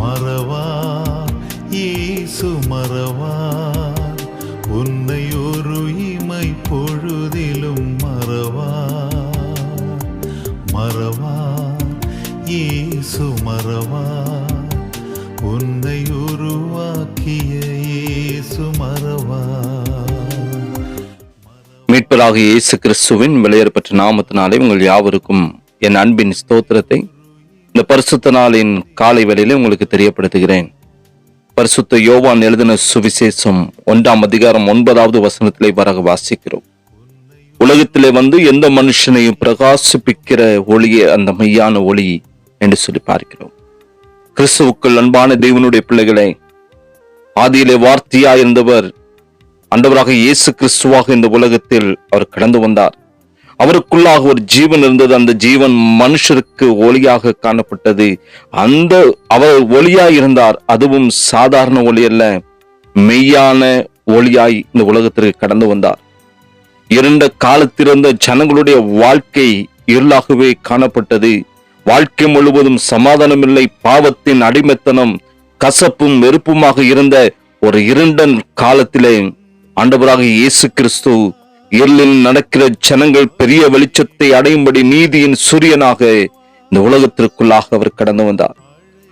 மறவார் இயேசு மறவார். உன்னை ஒரு இமை பொழுதிலும் மறவார். மறவார் இயேசு மறவார். உன்னை உருவாக்கிய இயேசு மறவார். மீட்பராக இயேசு கிறிஸ்துவின் விலையேறப்பட்ட நாமத்தினாலே உங்கள் யாவருக்கும் என் அன்பின் ஸ்தோத்திரத்தை இந்த பரிசுத்த நாளின் காலை வேளையிலே உங்களுக்கு தெரியப்படுத்துகிறேன். பரிசுத்த யோவான் எழுதின சுவிசேஷம் ஒன்றாம் அதிகாரம் ஒன்பதாவது வசனத்திலே வர வாசிக்கிறோம். உலகத்திலே வந்து எந்த மனுஷனையும் பிரகாசிப்பிக்கிற ஒளியே அந்த மெய்யான ஒளி என்று சொல்லி பார்க்கிறோம். கிறிஸ்துவுக்குள் அன்பான தேவனுடைய பிள்ளைகளை ஆதியிலே வார்த்தையா இருந்தவர் அண்டவராக இயேசு கிறிஸ்துவாக இந்த உலகத்தில் அவர் கடந்து வந்தார். அவருக்குள்ளாக ஒரு ஜீவன் இருந்தது. அந்த ஜீவன் மனுஷருக்கு ஒளியாக காணப்பட்டது. அந்த அவர் ஒளியாய் இருந்தார். அதுவும் சாதாரண ஒளி அல்ல. மெய்யான ஒளியாய் இந்த உலகத்திற்கு கடந்து வந்தார். இருண்ட காலத்திலிருந்த ஜனங்களுடைய வாழ்க்கை இருளாகவே காணப்பட்டது. வாழ்க்கை முழுவதும் சமாதானமில்லை. பாவத்தின் அடிமைத்தனம் கசப்பும் வெறுப்புமாக இருந்த ஒரு இருண்டன் காலத்திலே ஆண்டவராக இயேசு கிறிஸ்து இருளில் நடக்கிற ஜனங்கள் பெரிய வெளிச்சத்தை அடையும்படி நீதியின் சூரியனாக இந்த உலகத்திற்குள்ளாக அவர் கடந்து வந்தார்.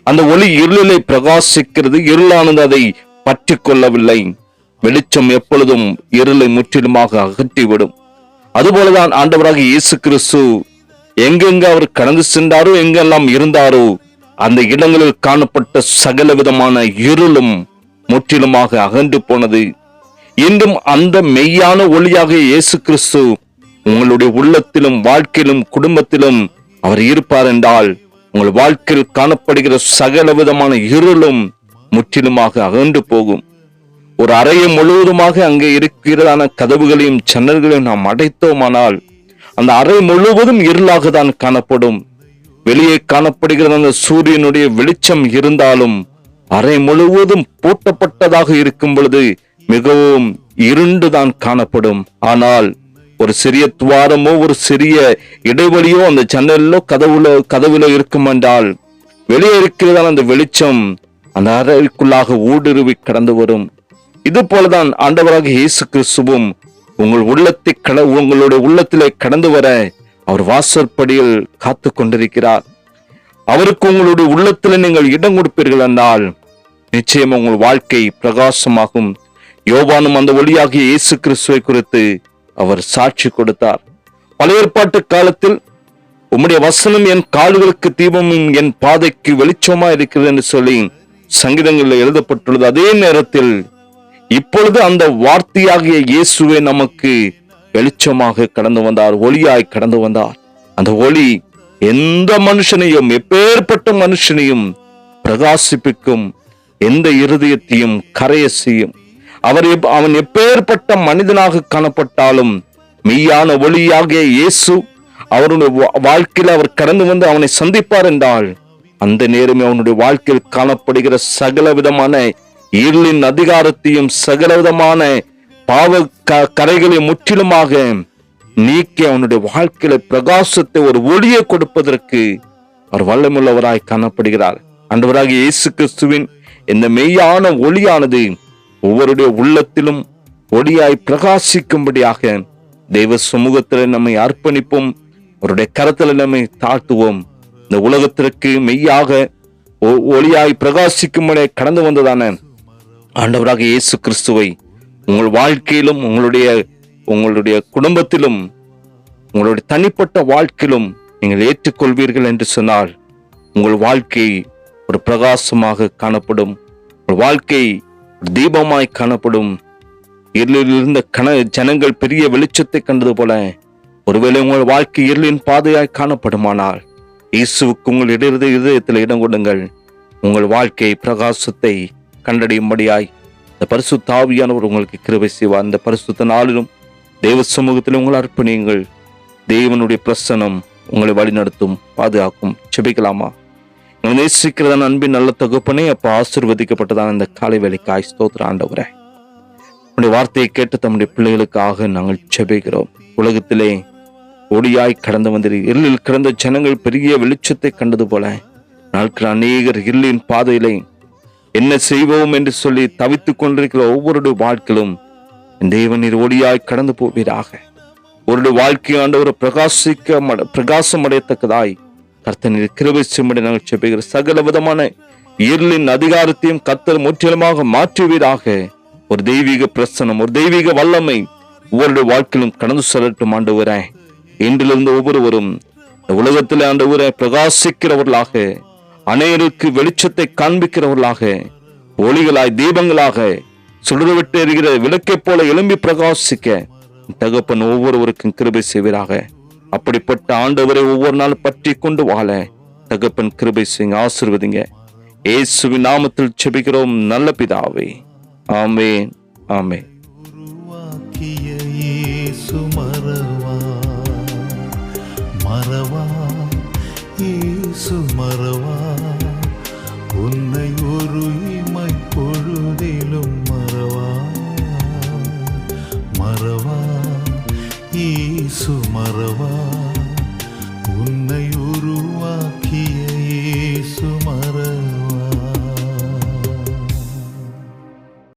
அந்த ஒளி இருளிலே பிரகாசிக்கிறது இருளானது அதை பற்றி கொள்ளவில்லை. வெளிச்சம் எப்பொழுதும் இருளை முற்றிலுமாக அகற்றிவிடும். அதுபோலதான் ஆண்டவராக இயேசு கிறிஸ்து எங்கெங்க அவர் கடந்து சென்றாரோ எங்கெல்லாம் இருந்தாரோ அந்த இடங்களில் காணப்பட்ட சகல விதமான இருளும் முற்றிலுமாக அகன்று போனது இன்றும் அந்த மெய்யான ஒளியாக இயேசு கிறிஸ்து உங்களுடைய உள்ளத்திலும் வாழ்க்கையிலும் குடும்பத்திலும் அவர் இருப்பார் என்றால் உங்கள் வாழ்க்கையில் காணப்படுகிற சகல விதமான இருளும் முற்றிலுமாக அகன்று போகும். ஒரு அறையை முழுவதுமாக அங்கே இருக்கிறதான கதவுகளையும் ஜன்னல்களையும் நாம் அடைத்தோமானால் அந்த அறை முழுவதும் இருளாக தான் காணப்படும். வெளியே காணப்படுகிற அந்த சூரியனுடைய வெளிச்சம் இருந்தாலும் அறை முழுவதும் பூட்டப்பட்டதாக இருக்கும் பொழுது மிகவும் இருண்டுதான் காணப்படும். ஆனால் ஒரு சிறிய துவாரமோ ஒரு சிறிய இடைவெளியோ அந்த ஜன்னலிலோ கதவுல கதவுல இருக்கும் என்றால் வெளியே இருக்கிறதான அந்த வெளிச்சம் அந்த அறைக்குள்ளாக ஊடுருவி கடந்து வரும். இது போலதான் ஆண்டவராக இயேசு கிறிஸ்துவும் உங்கள் உள்ளத்தை கட உங்களுடைய உள்ளத்திலே கடந்து வர அவர் வாசற்படியில் காத்து கொண்டிருக்கிறார். அவருக்கு உங்களுடைய உள்ளத்தில் நீங்கள் இடம் கொடுப்பீர்கள் என்றால் நிச்சயம் உங்கள் வாழ்க்கை பிரகாசமாகும். யோவானும் அந்த ஒளியாகிய இயேசு கிறிஸ்துவை குறித்து அவர் சாட்சி கொடுத்தார். பழைய ஏற்பாட்டு காலத்தில் உம்முடைய வசனம் என் கால்களுக்கு தீபமும் என் பாதைக்கு வெளிச்சமா இருக்கிறது என்று சொல்லி சங்கீதங்களில் எழுதப்பட்டுள்ளது. அதே நேரத்தில் இப்பொழுது அந்த வார்த்தையாகிய இயேசுவே நமக்கு வெளிச்சமாக கடந்து வந்தார் ஒளியாய் கடந்து வந்தார். அந்த ஒளி எந்த மனுஷனையும் எப்பேற்பட்ட மனுஷனையும் பிரகாசிப்பிக்கும் எந்த இருதயத்தையும் கரைய செய்யும். அவர் எப்- அவன் எப்பேற்பட்ட மனிதனாக காணப்பட்டாலும் மெய்யான ஒளியாகிய இயேசு அவருடைய வா- வாழ்க்கையில் அவர் கடந்து வந்து அவனை சந்திப்பார் என்றால் அந்த நேரமே அவனுடைய வாழ்க்கையில் காணப்படுகிற சகல விதமான இருளின் அதிகாரத்தையும் சகல விதமான பாவ க- கரைகளை முற்றிலுமாக நீக்கி அவனுடைய வாழ்க்கையில பிரகாசத்தை ஒரு ஒளியை கொடுப்பதற்கு அவர் வல்லமுள்ளவராய் காணப்படுகிறார். அன்றவராக இயேசு கிறிஸ்துவின் இந்த மெய்யான ஒளியானது ஒவ்வொருடைய உள்ளத்திலும் ஒளியாய் பிரகாசிக்கும்படியாக தெய்வ சமூகத்தில் நம்மை அர்ப்பணிப்போம். அவருடைய கரத்தில் நம்மை தாழ்த்துவோம். இந்த உலகத்திற்கு மெய்யாக ஒ- ஒளியாய் பிரகாசிக்கும்படி கடந்து வந்ததான ஆண்டவராக இயேசு கிறிஸ்துவை உங்கள் வாழ்க்கையிலும் உங்களுடைய உங்களுடைய குடும்பத்திலும் உங்களுடைய தனிப்பட்ட வாழ்க்கையிலும் நீங்கள் ஏற்றுக்கொள்வீர்கள் என்று சொன்னால் உங்கள் வாழ்க்கை ஒரு பிரகாசமாக காணப்படும். உங்கள் வாழ்க்கை தீபமாய் காணப்படும். இருளிலிருந்த கண கன ஜனங்கள் பெரிய வெளிச்சத்தை கண்டது போல ஒருவேளை உங்கள் வாழ்க்கை இருளின் பாதையாய் காணப்படுமானால் இயேசுவுக்கு உங்கள் இடது இதயத்தில் இடம் கொடுங்கள். உங்கள் வாழ்க்கை பிரகாசத்தை கண்டடையும்படியாய் இந்த பரிசு தாவியானவர் உங்களுக்கு கிருபை செய்வார். இந்த பரிசுத்த நாளிலும் தேவ சமூகத்தில் உங்களை அர்ப்பணியுங்கள். தேவனுடைய பிரசனம் உங்களை வழிநடத்தும் பாதுகாக்கும். செபிக்கலாமா நேசிக்கிறதான அன்பின் நல்ல தொகுப்பனே அப்போ ஆசிர்வதிக்கப்பட்டதான இந்த காலை வேலைக்காய் ஸ்தோத்திர ஆண்டவரே. உடைய வார்த்தையை கேட்டு தம்முடைய பிள்ளைகளுக்காக நாங்கள் செபிக்கிறோம் உலகத்திலே ஒளியாய் கடந்து வந்திரு இருளில் கிடந்த ஜனங்கள் பெரிய வெளிச்சத்தை கண்டது போல நாட்கள் அநேகர் இருளின் பாதையிலே என்ன செய்வோம் என்று சொல்லி தவித்துக் கொண்டிருக்கிற ஒவ்வொரு வாழ்க்கையிலும் என் தேவன் நீர் ஒளியாய் கடந்து போவீராக. ஒரு வாழ்க்கை பிரகாசிக்க மட- பிரகாசம் அடையத்தக்கதாய் கர்த்தனின் கிருபை செய்யும்படி நாங்கள் செப்புகிற சகல விதமான இருளின் அதிகாரத்தையும் கர்த்தர் முற்றிலுமாக மாற்றுவீராக. ஒரு தெய்வீக பிரசனம் ஒரு தெய்வீக வல்லமை ஒவ்வொரு வாழ்க்கையிலும் கடந்து செல்லட்டும் ஆண்டவரே. இன்றிலிருந்து ஒவ்வொருவரும் இந்த உலகத்தில் ஆண்டவரை பிரகாசிக்கிறவர்களாக அனைவருக்கு வெளிச்சத்தை காண்பிக்கிறவர்களாக ஒளிகளாய் தீபங்களாக சுடர்விட்டு எரிகிற விளக்கைப் போல எழும்பி பிரகாசிக்க. தகப்பன் ஒவ்வொருவருக்கும் கிருபை செய்வீராக. அப்படிப்பட்ட ஆண்டவரை ஒவ்வொரு நாள் பற்றி கொண்டு வாழ. தகப்பன் கிருபை செய்யுங்க ஆசிர்வதிங்க. இயேசுவின் நாமத்தில் செபிக்கிறோம் நல்ல பிதாவே. ஆமே ஆமே மறவா மறவா. உன்னை ஒரு